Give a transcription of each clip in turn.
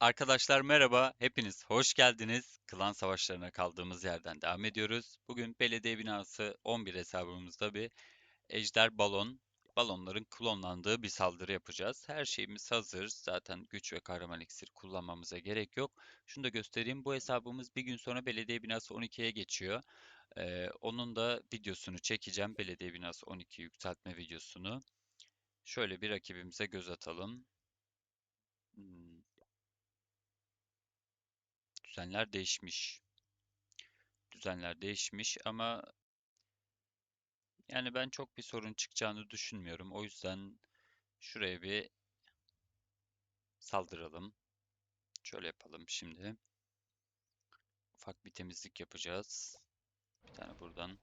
Arkadaşlar merhaba, hepiniz hoş geldiniz. Klan savaşlarına kaldığımız yerden devam ediyoruz. Bugün belediye binası 11 hesabımızda bir ejder balon, balonların klonlandığı bir saldırı yapacağız. Her şeyimiz hazır. Zaten güç ve kahraman iksir kullanmamıza gerek yok. Şunu da göstereyim. Bu hesabımız bir gün sonra belediye binası 12'ye geçiyor. Ee, onun da videosunu çekeceğim. Belediye binası 12 yükseltme videosunu. Şöyle bir rakibimize göz atalım. Hmm. Düzenler değişmiş. Düzenler değişmiş ama yani ben çok bir sorun çıkacağını düşünmüyorum. O yüzden şuraya bir saldıralım. Şöyle yapalım şimdi. Ufak bir temizlik yapacağız. Bir tane buradan.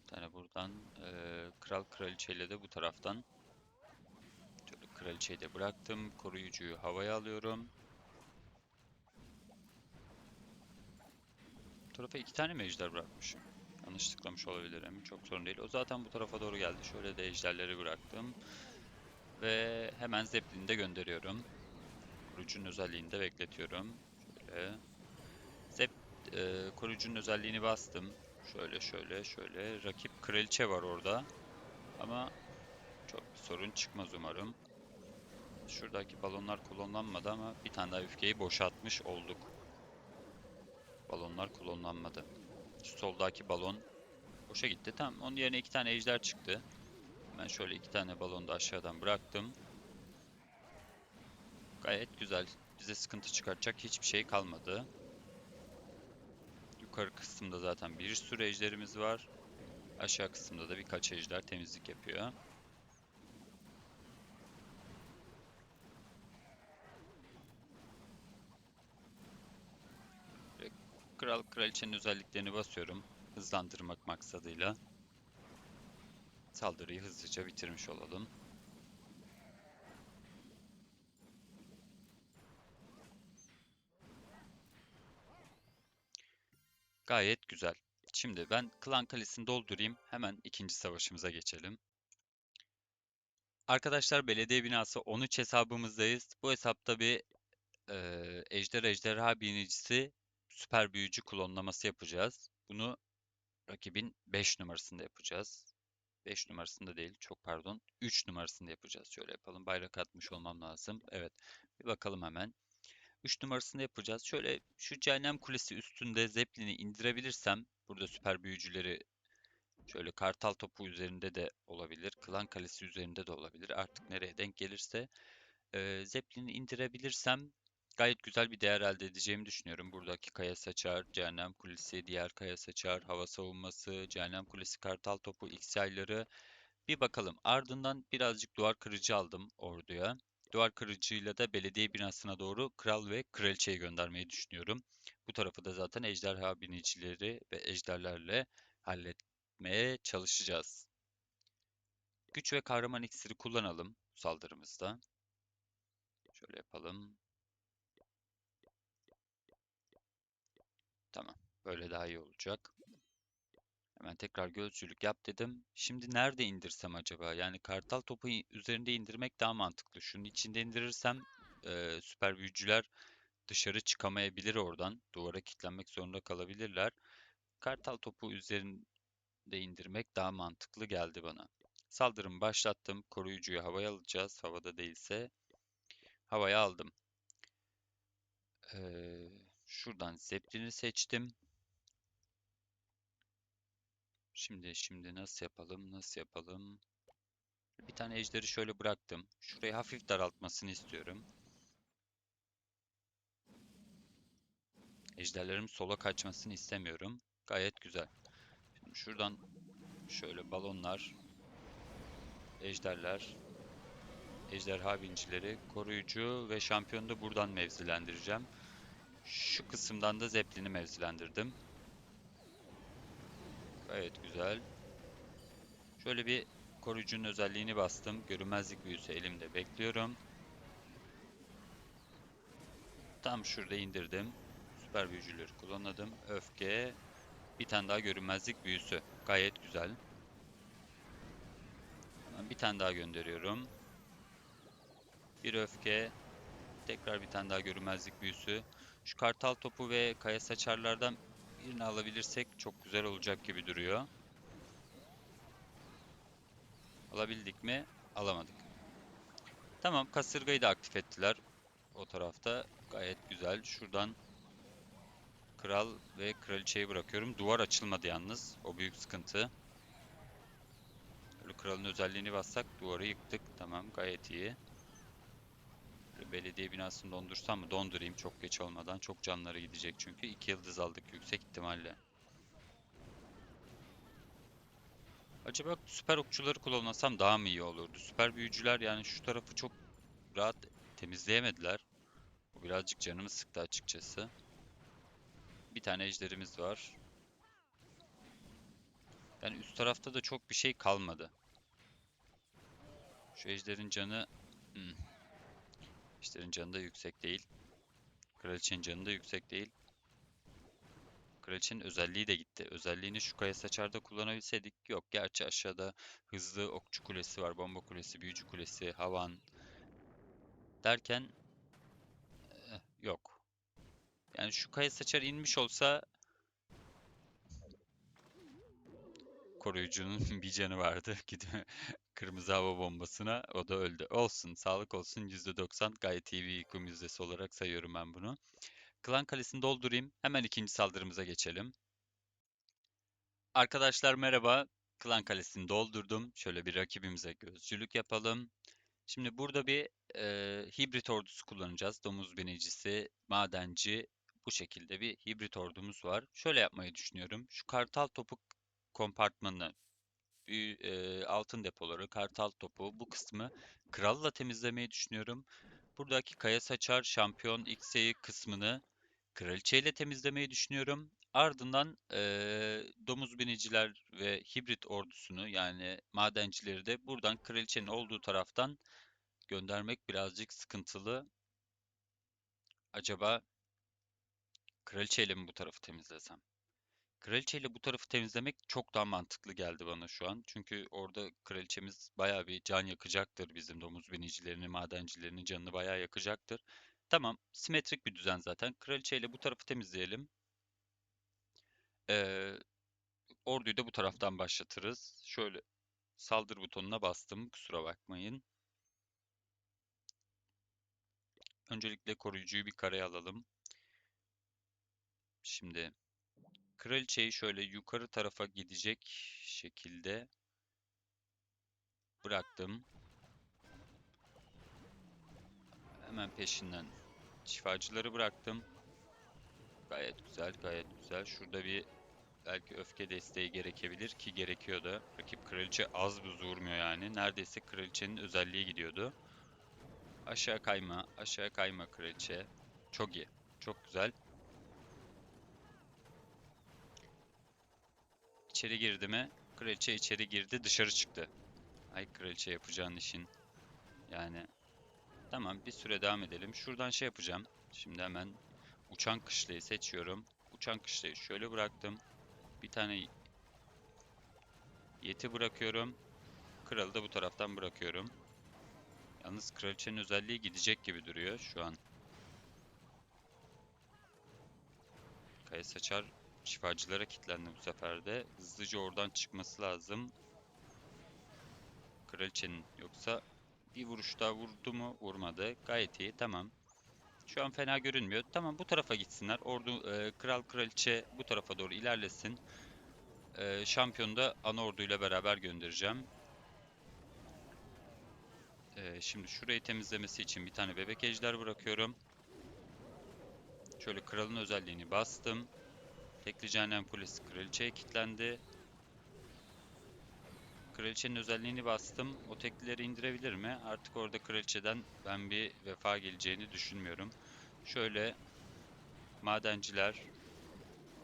Bir tane buradan. Ee, kral kraliçeyle de bu taraftan. Şöyle kraliçeyi de bıraktım. Koruyucuyu havaya alıyorum. Tarafa iki tane mi ejder bırakmışım? Yanlış tıklamış olabilirim. Çok sorun değil. O zaten bu tarafa doğru geldi. Şöyle de ejderleri bıraktım. Ve hemen Zeppelin'i de gönderiyorum. Koruyucunun özelliğini de bekletiyorum. Şöyle. Zep, e, koruyucunun özelliğini bastım. Şöyle şöyle şöyle. Rakip kraliçe var orada. Ama çok bir sorun çıkmaz umarım. Şuradaki balonlar kullanılmadı ama bir tane daha öfkeyi boşaltmış olduk. Balonlar kullanılmadı. Soldaki balon boşa gitti. Tamam onun yerine iki tane ejder çıktı. Ben şöyle iki tane balonu da aşağıdan bıraktım. Gayet güzel. Bize sıkıntı çıkartacak hiçbir şey kalmadı. Yukarı kısımda zaten bir sürü ejderimiz var. Aşağı kısımda da birkaç ejder temizlik yapıyor. Kral kraliçenin özelliklerini basıyorum. Hızlandırmak maksadıyla. Saldırıyı hızlıca bitirmiş olalım. Gayet güzel. Şimdi ben klan kalesini doldurayım. Hemen ikinci savaşımıza geçelim. Arkadaşlar belediye binası 13 hesabımızdayız. Bu hesapta bir e, ejder ejderha binicisi süper büyücü klonlaması yapacağız. Bunu rakibin 5 numarasında yapacağız. 5 numarasında değil, çok pardon. 3 numarasında yapacağız. Şöyle yapalım. Bayrak atmış olmam lazım. Evet. Bir bakalım hemen. 3 numarasında yapacağız. Şöyle şu cehennem kulesi üstünde Zeppelin'i indirebilirsem burada süper büyücüleri şöyle kartal topu üzerinde de olabilir. Klan kalesi üzerinde de olabilir. Artık nereye denk gelirse e, Zeppelin'i indirebilirsem gayet güzel bir değer elde edeceğimi düşünüyorum. Buradaki kaya saçar, cehennem kulesi, diğer kaya saçar, hava savunması, cehennem kulesi, kartal topu, X yayları. Bir bakalım. Ardından birazcık duvar kırıcı aldım orduya. Duvar kırıcıyla da belediye binasına doğru kral ve kraliçeyi göndermeyi düşünüyorum. Bu tarafı da zaten ejderha binicileri ve ejderlerle halletmeye çalışacağız. Güç ve kahraman iksiri kullanalım saldırımızda. Şöyle yapalım. Tamam. Böyle daha iyi olacak. Hemen tekrar gözcülük yap dedim. Şimdi nerede indirsem acaba? Yani kartal topu üzerinde indirmek daha mantıklı. Şunun içinde indirirsem e, süper büyücüler dışarı çıkamayabilir oradan. Duvara kilitlenmek zorunda kalabilirler. Kartal topu üzerinde indirmek daha mantıklı geldi bana. Saldırımı başlattım. Koruyucuyu havaya alacağız. Havada değilse havaya aldım. Ee, şuradan Zeppelin'i seçtim. Şimdi şimdi nasıl yapalım? Nasıl yapalım? Bir tane ejderi şöyle bıraktım. Şurayı hafif daraltmasını istiyorum. Ejderlerim sola kaçmasını istemiyorum. Gayet güzel. Şimdi şuradan şöyle balonlar, ejderler, ejderha bincileri, koruyucu ve şampiyonu da buradan mevzilendireceğim. Şu kısımdan da Zeppelin'i mevzilendirdim. Gayet güzel. Şöyle bir koruyucunun özelliğini bastım. Görünmezlik büyüsü elimde bekliyorum. Tam şurada indirdim. Süper büyücüleri kullandım. Öfke. Bir tane daha görünmezlik büyüsü. Gayet güzel. Bir tane daha gönderiyorum. Bir öfke. Tekrar bir tane daha görünmezlik büyüsü. Şu kartal topu ve kaya saçarlardan birini alabilirsek çok güzel olacak gibi duruyor. Alabildik mi? Alamadık. Tamam kasırgayı da aktif ettiler. O tarafta gayet güzel. Şuradan kral ve kraliçeyi bırakıyorum. Duvar açılmadı yalnız. O büyük sıkıntı. Böyle kralın özelliğini bassak duvarı yıktık. Tamam gayet iyi. Belediye binasını dondursam mı? Dondurayım çok geç olmadan. Çok canları gidecek çünkü. iki yıldız aldık yüksek ihtimalle. Acaba süper okçuları kullanmasam daha mı iyi olurdu? Süper büyücüler yani şu tarafı çok rahat temizleyemediler. Bu birazcık canımı sıktı açıkçası. Bir tane ejderimiz var. Yani üst tarafta da çok bir şey kalmadı. Şu ejderin canı... Hmm. Ejderin canı da yüksek değil. Kraliçenin canı da yüksek değil. Kraliçenin özelliği de gitti. Özelliğini şu kaya saçarda kullanabilseydik. Yok gerçi aşağıda hızlı okçu kulesi var. Bomba kulesi, büyücü kulesi, havan. Derken... eh, yok. Yani şu kaya saçar inmiş olsa koruyucunun bir canı vardı. Gidiyor kırmızı hava bombasına. O da öldü. Olsun. Sağlık olsun. %90 gayet iyi bir yıkım yüzdesi olarak sayıyorum ben bunu. Klan kalesini doldurayım. Hemen ikinci saldırımıza geçelim. Arkadaşlar merhaba. Klan kalesini doldurdum. Şöyle bir rakibimize gözcülük yapalım. Şimdi burada bir e, hibrit ordusu kullanacağız. Domuz binicisi, madenci, bu şekilde bir hibrit ordumuz var. Şöyle yapmayı düşünüyorum. Şu kartal topu kompartmanı, e, altın depoları, kartal topu bu kısmı kralla temizlemeyi düşünüyorum. Buradaki kaya saçar, şampiyon, X'yi kısmını kraliçeyle temizlemeyi düşünüyorum. Ardından e, domuz biniciler ve hibrit ordusunu yani madencileri de buradan kraliçenin olduğu taraftan göndermek birazcık sıkıntılı. Acaba kraliçeyle mi bu tarafı temizlesem? Kraliçeyle bu tarafı temizlemek çok daha mantıklı geldi bana şu an. Çünkü orada kraliçemiz bayağı bir can yakacaktır. Bizim domuz binicilerinin, madencilerinin canını bayağı yakacaktır. Tamam, simetrik bir düzen zaten. Kraliçeyle bu tarafı temizleyelim. Ee, orduyu da bu taraftan başlatırız. Şöyle saldır butonuna bastım. Kusura bakmayın. Öncelikle koruyucuyu bir kareye alalım. Şimdi kraliçeyi şöyle yukarı tarafa gidecek şekilde bıraktım. Hemen peşinden şifacıları bıraktım. Gayet güzel, gayet güzel. Şurada bir belki öfke desteği gerekebilir ki gerekiyordu. Rakip kraliçe az buz vurmuyor yani. Neredeyse kraliçenin özelliği gidiyordu. Aşağı kayma, aşağı kayma kraliçe. Çok iyi, çok güzel. İçeri girdi mi? Kraliçe içeri girdi, dışarı çıktı. Ay kraliçe yapacağın işin. Yani tamam bir süre devam edelim. Şuradan şey yapacağım. Şimdi hemen uçan kışlayı seçiyorum. Uçan kışlayı şöyle bıraktım. Bir tane yeti bırakıyorum. Kralı da bu taraftan bırakıyorum. Yalnız kraliçenin özelliği gidecek gibi duruyor şu an. Kaya saçar şifacılara kilitlendi bu sefer de. Hızlıca oradan çıkması lazım. Kraliçenin yoksa bir vuruş daha vurdu mu? Vurmadı. Gayet iyi. Tamam. Şu an fena görünmüyor. Tamam bu tarafa gitsinler. Ordu e, kral kraliçe bu tarafa doğru ilerlesin. E, şampiyonu da ana orduyla beraber göndereceğim. E, şimdi şurayı temizlemesi için bir tane bebek ejder bırakıyorum. Şöyle kralın özelliğini bastım. Tekli cehennem kulesi kraliçeye kilitlendi. Kraliçenin özelliğini bastım. O teklileri indirebilir mi? Artık orada kraliçeden ben bir vefa geleceğini düşünmüyorum. Şöyle madenciler,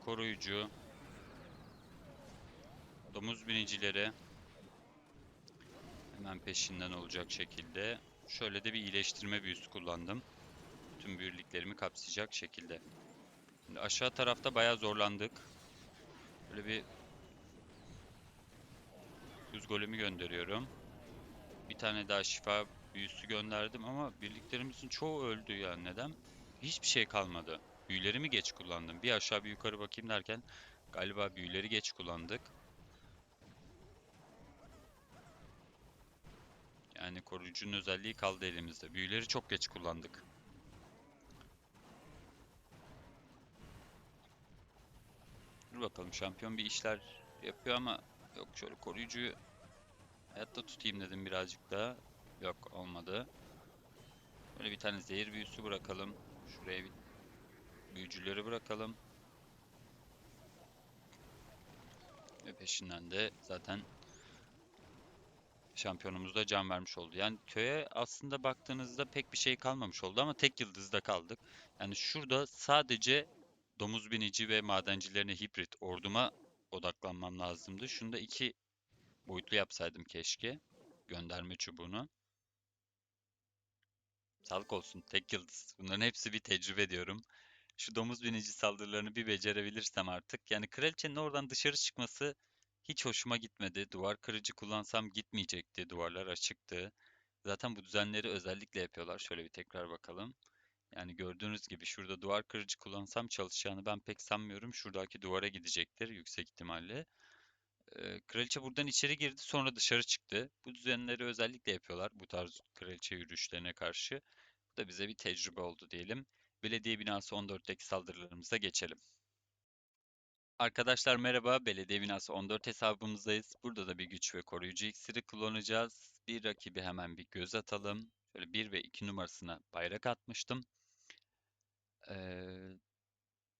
koruyucu, domuz binicileri hemen peşinden olacak şekilde. Şöyle de bir iyileştirme büyüsü kullandım. Tüm birliklerimi kapsayacak şekilde. Şimdi aşağı tarafta bayağı zorlandık. Böyle bir Yüz golümü gönderiyorum. Bir tane daha şifa büyüsü gönderdim ama birliklerimizin çoğu öldü ya. Neden? Hiçbir şey kalmadı. Büyüleri mi geç kullandım? Bir aşağı bir yukarı bakayım derken galiba büyüleri geç kullandık. Yani koruyucunun özelliği kaldı elimizde. Büyüleri çok geç kullandık. Dur bakalım şampiyon bir işler yapıyor ama yok şöyle koruyucuyu hayatta tutayım dedim birazcık daha. Yok olmadı. Böyle bir tane zehir büyüsü bırakalım. Şuraya bir büyücüleri bırakalım. Ve peşinden de zaten şampiyonumuz da can vermiş oldu. Yani köye aslında baktığınızda pek bir şey kalmamış oldu ama tek yıldızda kaldık. Yani şurada sadece domuz binici ve madencilerine hibrit orduma odaklanmam lazımdı. Şunu da iki boyutlu yapsaydım keşke. Gönderme çubuğunu. Sağlık olsun tek yıldız. Bunların hepsi bir tecrübe diyorum. Şu domuz binici saldırılarını bir becerebilirsem artık. Yani kraliçenin oradan dışarı çıkması hiç hoşuma gitmedi. Duvar kırıcı kullansam gitmeyecekti. Duvarlar açıktı. Zaten bu düzenleri özellikle yapıyorlar. Şöyle bir tekrar bakalım. Yani gördüğünüz gibi şurada duvar kırıcı kullansam çalışacağını ben pek sanmıyorum. Şuradaki duvara gidecektir yüksek ihtimalle. Kraliçe buradan içeri girdi sonra dışarı çıktı. Bu düzenleri özellikle yapıyorlar bu tarz kraliçe yürüyüşlerine karşı. Bu da bize bir tecrübe oldu diyelim. Belediye binası 14'teki saldırılarımıza geçelim. Arkadaşlar merhaba. Belediye binası 14 hesabımızdayız. Burada da bir güç ve koruyucu iksiri kullanacağız. Bir rakibi hemen bir göz atalım. Şöyle 1 ve 2 numarasına bayrak atmıştım. Ee,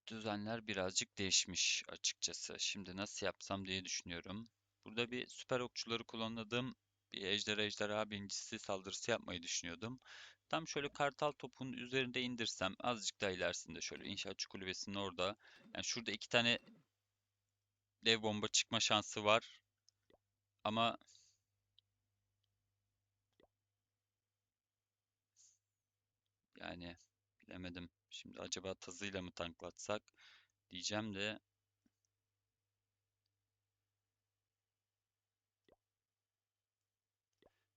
düzenler birazcık değişmiş açıkçası. Şimdi nasıl yapsam diye düşünüyorum. Burada bir süper okçuları kullanmadığım bir ejder ejderha birincisi saldırısı yapmayı düşünüyordum. Tam şöyle kartal topunun üzerinde indirsem azıcık daha ilerisinde şöyle inşaatçı kulübesinin orada. Yani şurada iki tane dev bomba çıkma şansı var. Ama yani bilemedim. Şimdi acaba tazıyla mı tanklatsak diyeceğim de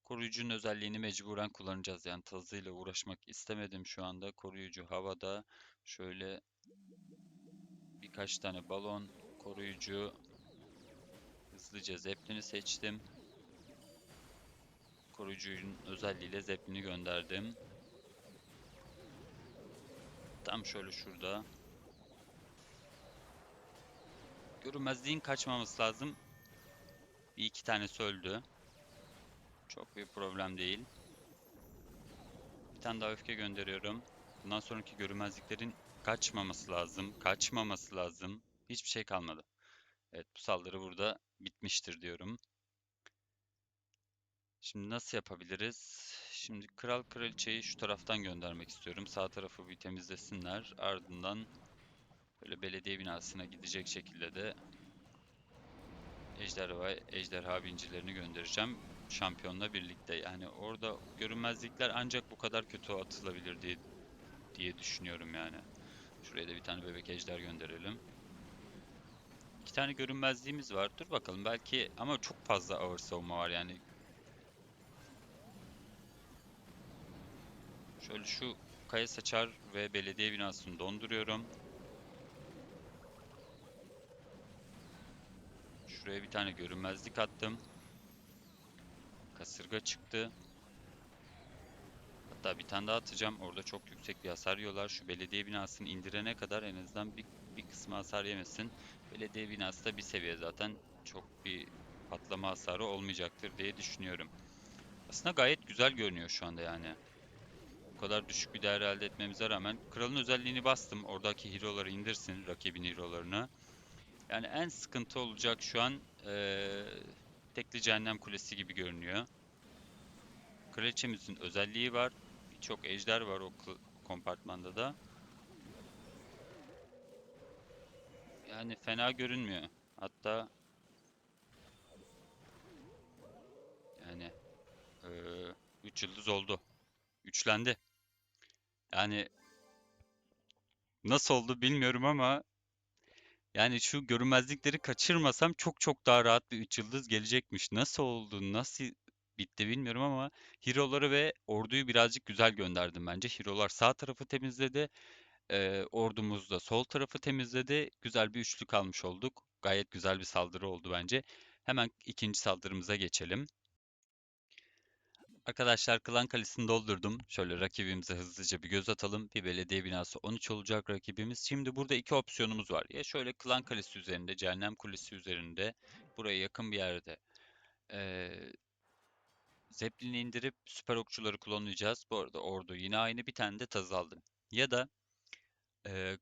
koruyucunun özelliğini mecburen kullanacağız. Yani tazıyla uğraşmak istemedim şu anda. Koruyucu havada. Şöyle birkaç tane balon koruyucu hızlıca zeplini seçtim. Koruyucunun özelliğiyle zeplini gönderdim. Tam şöyle şurada. Görünmezliğin kaçmaması lazım. Bir iki tanesi öldü. Çok bir problem değil. Bir tane daha öfke gönderiyorum. Bundan sonraki görünmezliklerin kaçmaması lazım. Kaçmaması lazım. Hiçbir şey kalmadı. Evet bu saldırı burada bitmiştir diyorum. Şimdi nasıl yapabiliriz? Şimdi kral kraliçeyi şu taraftan göndermek istiyorum. Sağ tarafı bir temizlesinler. Ardından böyle belediye binasına gidecek şekilde de ejderha, ejderha bincilerini göndereceğim. Şampiyonla birlikte. Yani orada görünmezlikler ancak bu kadar kötü atılabilir diye diye düşünüyorum yani. Şuraya da bir tane bebek ejder gönderelim. İki tane görünmezliğimiz var. Dur bakalım belki ama çok fazla ağır savunma var yani. Şöyle şu kaya saçar ve belediye binasını donduruyorum. Şuraya bir tane görünmezlik attım. Kasırga çıktı. Hatta bir tane daha atacağım. Orada çok yüksek bir hasar yiyorlar. Şu belediye binasını indirene kadar en azından bir, bir kısmı hasar yemesin. Belediye binası da bir seviye zaten. Çok bir patlama hasarı olmayacaktır diye düşünüyorum. Aslında gayet güzel görünüyor şu anda yani. Kadar düşük bir değer elde etmemize rağmen kralın özelliğini bastım. Oradaki hero'ları indirsin rakibin hero'larını. Yani en sıkıntı olacak şu an ee, tekli cehennem kulesi gibi görünüyor. Kraliçemizin özelliği var. Birçok ejder var o kompartmanda da. Yani fena görünmüyor. Hatta yani 3 yıldız oldu. Üçlendi. Yani nasıl oldu bilmiyorum ama yani şu görünmezlikleri kaçırmasam çok çok daha rahat bir 3 yıldız gelecekmiş. Nasıl oldu? Nasıl bitti bilmiyorum ama hero'ları ve orduyu birazcık güzel gönderdim bence. Hero'lar sağ tarafı temizledi. Ee, ordumuz da sol tarafı temizledi. Güzel bir üçlü kalmış olduk. Gayet güzel bir saldırı oldu bence. Hemen ikinci saldırımıza geçelim. Arkadaşlar Klan Kalesi'ni doldurdum. Şöyle rakibimize hızlıca bir göz atalım. Bir belediye binası 13 olacak rakibimiz. Şimdi burada iki opsiyonumuz var. Ya şöyle Klan Kalesi üzerinde, Cehennem Kulesi üzerinde, buraya yakın bir yerde ee, Zeppelin'i indirip süper okçuları kullanacağız. Bu arada ordu yine aynı bir tane de taz aldım. Ya da ee,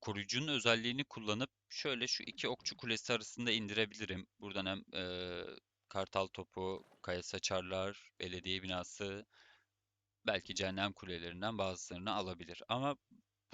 koruyucunun özelliğini kullanıp şöyle şu iki okçu kulesi arasında indirebilirim. Buradan hem ee, Kartal topu, kaya saçarlar, belediye binası, belki cehennem kulelerinden bazılarını alabilir. Ama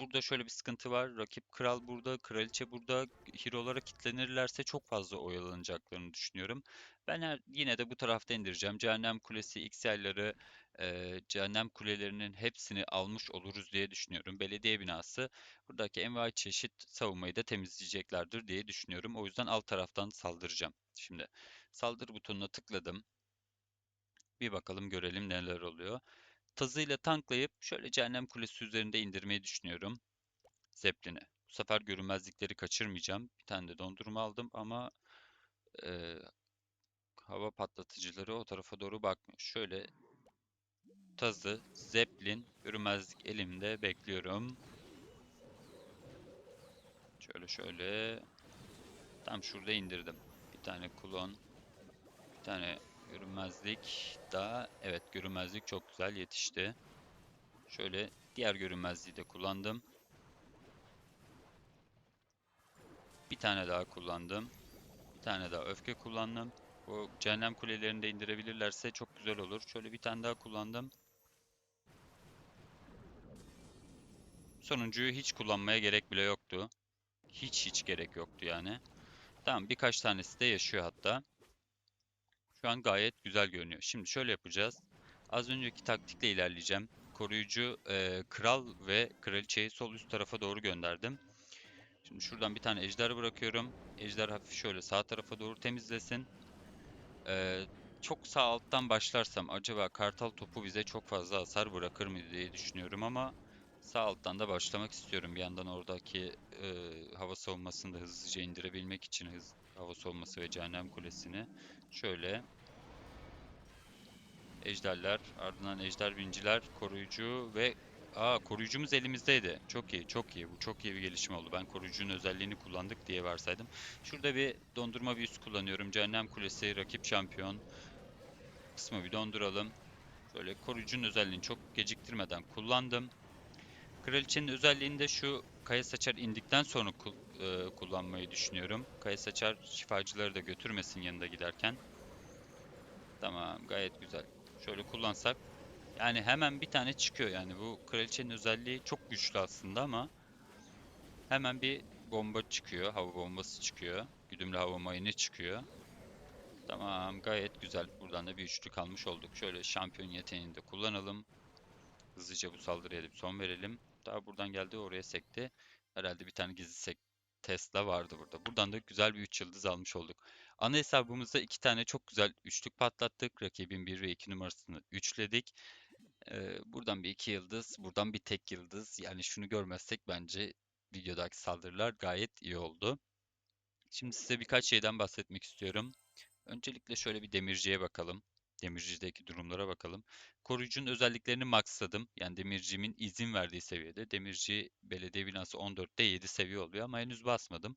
burada şöyle bir sıkıntı var. Rakip kral burada, kraliçe burada. Hero'lara kitlenirlerse çok fazla oyalanacaklarını düşünüyorum. Ben her, yine de bu tarafta indireceğim. Cehennem kulesi, XL'ları, e, cehennem kulelerinin hepsini almış oluruz diye düşünüyorum. Belediye binası buradaki envai çeşit savunmayı da temizleyeceklerdir diye düşünüyorum. O yüzden alt taraftan saldıracağım. Şimdi saldır butonuna tıkladım. Bir bakalım görelim neler oluyor. Tazıyla tanklayıp şöyle Cehennem Kulesi üzerinde indirmeyi düşünüyorum. Zeppelin'i. Bu sefer görünmezlikleri kaçırmayacağım. Bir tane de dondurma aldım ama e, hava patlatıcıları o tarafa doğru bakmıyor. Şöyle tazı, Zeppelin, görünmezlik elimde bekliyorum. Şöyle şöyle. Tam şurada indirdim. Bir tane klon, bir tane görünmezlik daha. Evet görünmezlik çok güzel yetişti. Şöyle diğer görünmezliği de kullandım. Bir tane daha kullandım. Bir tane daha öfke kullandım. Bu cehennem kulelerini de indirebilirlerse çok güzel olur. Şöyle bir tane daha kullandım. Sonuncuyu hiç kullanmaya gerek bile yoktu. Hiç hiç gerek yoktu yani. Tamam birkaç tanesi de yaşıyor hatta. Şu an gayet güzel görünüyor. Şimdi şöyle yapacağız. Az önceki taktikle ilerleyeceğim. Koruyucu e, kral ve kraliçeyi sol üst tarafa doğru gönderdim. Şimdi şuradan bir tane ejder bırakıyorum. Ejder hafif şöyle sağ tarafa doğru temizlesin. Ee, çok sağ alttan başlarsam acaba kartal topu bize çok fazla hasar bırakır mı diye düşünüyorum ama sağ alttan da başlamak istiyorum. Bir yandan oradaki e, hava savunmasını da hızlıca indirebilmek için hız, hava savunması ve cehennem kulesini şöyle ejderler ardından ejder binciler koruyucu ve Aa koruyucumuz elimizdeydi. Çok iyi, çok iyi. Bu çok iyi bir gelişim oldu. Ben koruyucunun özelliğini kullandık diye varsaydım. Şurada bir dondurma büyüsü kullanıyorum. Cehennem Kulesi, rakip şampiyon. Kısmı bir donduralım. Şöyle koruyucunun özelliğini çok geciktirmeden kullandım. Kraliçenin özelliğini de şu kaya saçar indikten sonra e, kullanmayı düşünüyorum. Kaya saçar şifacıları da götürmesin yanında giderken. Tamam, gayet güzel. Şöyle kullansak yani hemen bir tane çıkıyor yani bu kraliçenin özelliği çok güçlü aslında ama hemen bir bomba çıkıyor. Hava bombası çıkıyor. Güdümlü hava mayını çıkıyor. Tamam gayet güzel. Buradan da bir üçlü kalmış olduk. Şöyle şampiyon yeteneğini de kullanalım. Hızlıca bu saldırıya da bir son verelim. Daha buradan geldi oraya sekti. Herhalde bir tane gizli sek Tesla vardı burada. Buradan da güzel bir 3 yıldız almış olduk. Ana hesabımızda iki tane çok güzel üçlük patlattık. Rakibin 1 ve 2 numarasını üçledik. Ee, buradan bir iki yıldız, buradan bir tek yıldız. Yani şunu görmezsek bence videodaki saldırılar gayet iyi oldu. Şimdi size birkaç şeyden bahsetmek istiyorum. Öncelikle şöyle bir demirciye bakalım. Demircideki durumlara bakalım. Koruyucunun özelliklerini maxladım. Yani demircimin izin verdiği seviyede. Demirci belediye binası 14'te 7 seviye oluyor ama henüz basmadım.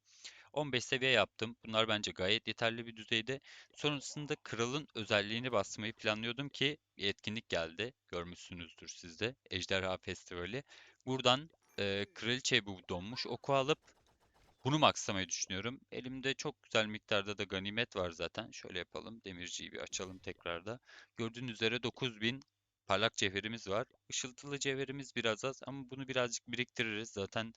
15 seviye yaptım. Bunlar bence gayet yeterli bir düzeyde. Sonrasında kralın özelliğini basmayı planlıyordum ki etkinlik geldi. Görmüşsünüzdür siz de. Ejderha Festivali. Buradan e, kraliçeye bu donmuş oku alıp bunu maxlamayı düşünüyorum. Elimde çok güzel miktarda da ganimet var zaten. Şöyle yapalım. Demirciyi bir açalım tekrarda. Gördüğünüz üzere 9000 parlak cevherimiz var. Işıltılı cevherimiz biraz az ama bunu birazcık biriktiririz. Zaten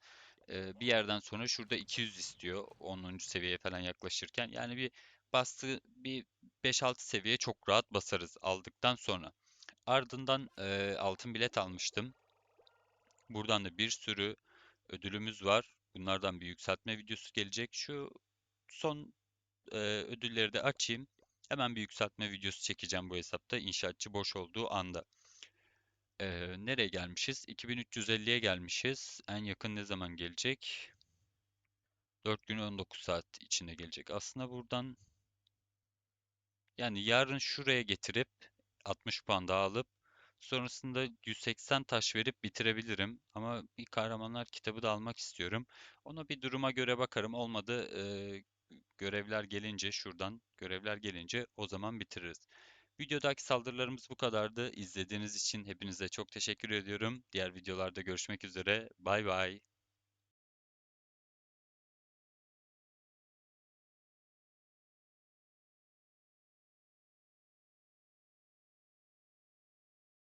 e, bir yerden sonra şurada 200 istiyor 10. seviyeye falan yaklaşırken. Yani bir bastığı bir 5-6 seviye çok rahat basarız aldıktan sonra. Ardından e, altın bilet almıştım. Buradan da bir sürü ödülümüz var. Bunlardan bir yükseltme videosu gelecek. Şu son e, ödülleri de açayım. Hemen bir yükseltme videosu çekeceğim bu hesapta inşaatçı boş olduğu anda. Ee, nereye gelmişiz? 2350'ye gelmişiz. En yakın ne zaman gelecek? 4 gün 19 saat içinde gelecek. Aslında buradan yani yarın şuraya getirip 60 puan daha alıp sonrasında 180 taş verip bitirebilirim. Ama bir kahramanlar kitabı da almak istiyorum. Ona bir duruma göre bakarım. Olmadı e, görevler gelince şuradan görevler gelince o zaman bitiririz. Videodaki saldırılarımız bu kadardı. İzlediğiniz için hepinize çok teşekkür ediyorum. Diğer videolarda görüşmek üzere. Bay bay.